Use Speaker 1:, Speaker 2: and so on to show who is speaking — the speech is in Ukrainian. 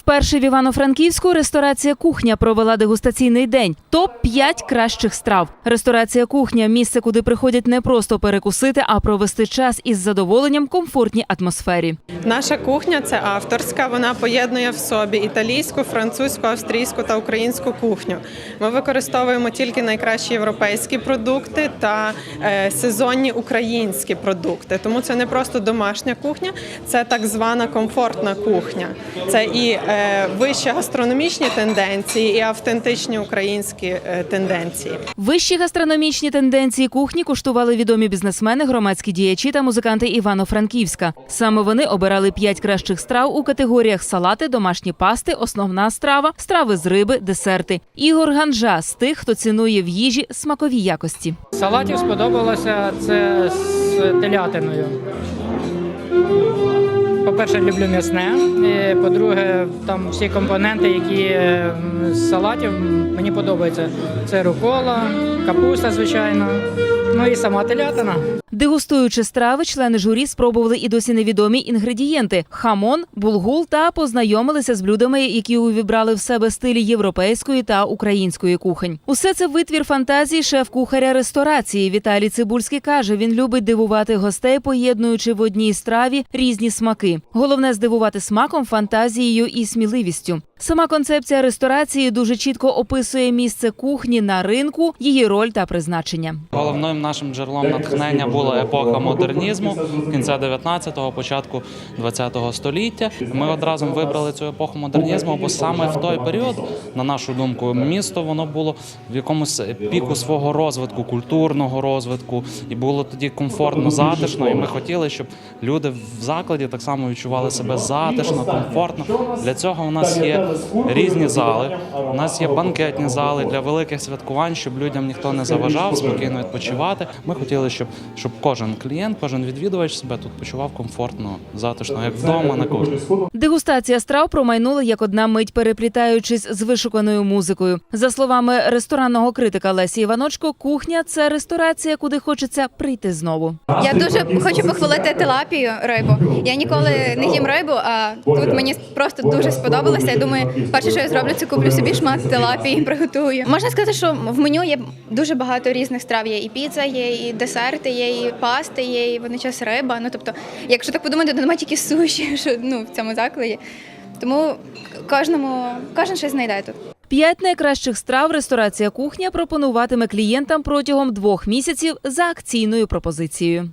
Speaker 1: Вперше в Івано-Франківську ресторація кухня провела дегустаційний день. Топ 5 кращих страв. Ресторація кухня місце, куди приходять не просто перекусити, а провести час із задоволенням комфортній атмосфері.
Speaker 2: Наша кухня це авторська. Вона поєднує в собі італійську, французьку, австрійську та українську кухню. Ми використовуємо тільки найкращі європейські продукти та е, сезонні українські продукти. Тому це не просто домашня кухня, це так звана комфортна кухня. Це і е, вищі гастрономічні тенденції, і автентичні українські е, тенденції.
Speaker 1: Вищі гастрономічні тенденції кухні куштували відомі бізнесмени, громадські діячі та музиканти Івано-Франківська. Саме вони обирали п'ять кращих страв у категоріях салати, домашні пасти, основна страва, страви з риби, десерти. Ігор Ганжа з тих, хто цінує в їжі смакові якості.
Speaker 3: Салатів сподобалося це з телятиною. По-перше, люблю м'ясне. По-друге, там всі компоненти, які е, з салатів мені подобаються. Це рукола, капуста, звичайно. Ну і сама телятина.
Speaker 1: Дегустуючи страви, члени журі спробували і досі невідомі інгредієнти: хамон, булгул та познайомилися з блюдами, які увібрали в себе стилі європейської та української кухонь. Усе це витвір фантазії шеф-кухаря ресторації. Віталій Цибульський каже, він любить дивувати гостей, поєднуючи в одній страві різні смаки. Головне здивувати смаком, фантазією і сміливістю. Сама концепція ресторації дуже чітко описує місце кухні на ринку, її роль та призначення.
Speaker 4: Головним нашим джерелом натхнення була епоха модернізму кінця 19-го, початку 20-го століття. Ми одразу вибрали цю епоху модернізму, бо саме в той період, на нашу думку, місто воно було в якомусь піку свого розвитку, культурного розвитку, і було тоді комфортно, затишно. І ми хотіли, щоб люди в закладі так само відчували себе затишно, комфортно. Для цього у нас є різні зали. У нас є банкетні зали для великих святкувань, щоб людям ніхто не заважав, спокійно відпочивати. Ми хотіли, щоб, щоб кожен клієнт, кожен відвідувач себе тут почував комфортно, затишно, як вдома на кухні.
Speaker 1: Дегустація страв промайнула як одна мить, переплітаючись з вишуканою музикою. За словами ресторанного критика Лесі Іваночко, кухня це ресторація, куди хочеться прийти знову.
Speaker 5: Я дуже хочу похвалити тилапію рибу. Я ніколи не їм рибу, а тут мені просто дуже сподобалося. Я думаю, перше, що я зроблю, це куплю собі шмат тилапії і приготую. Можна сказати, що в меню є дуже багато різних страв. Є і піца, є і десерти, є і пасти, є і водночас риба. Ну тобто, якщо так подумати, то немає тільки суші, що ну в цьому закладі. Тому кожному кожен щось знайде тут.
Speaker 1: П'ять найкращих страв ресторація кухня пропонуватиме клієнтам протягом двох місяців за акційною пропозицією.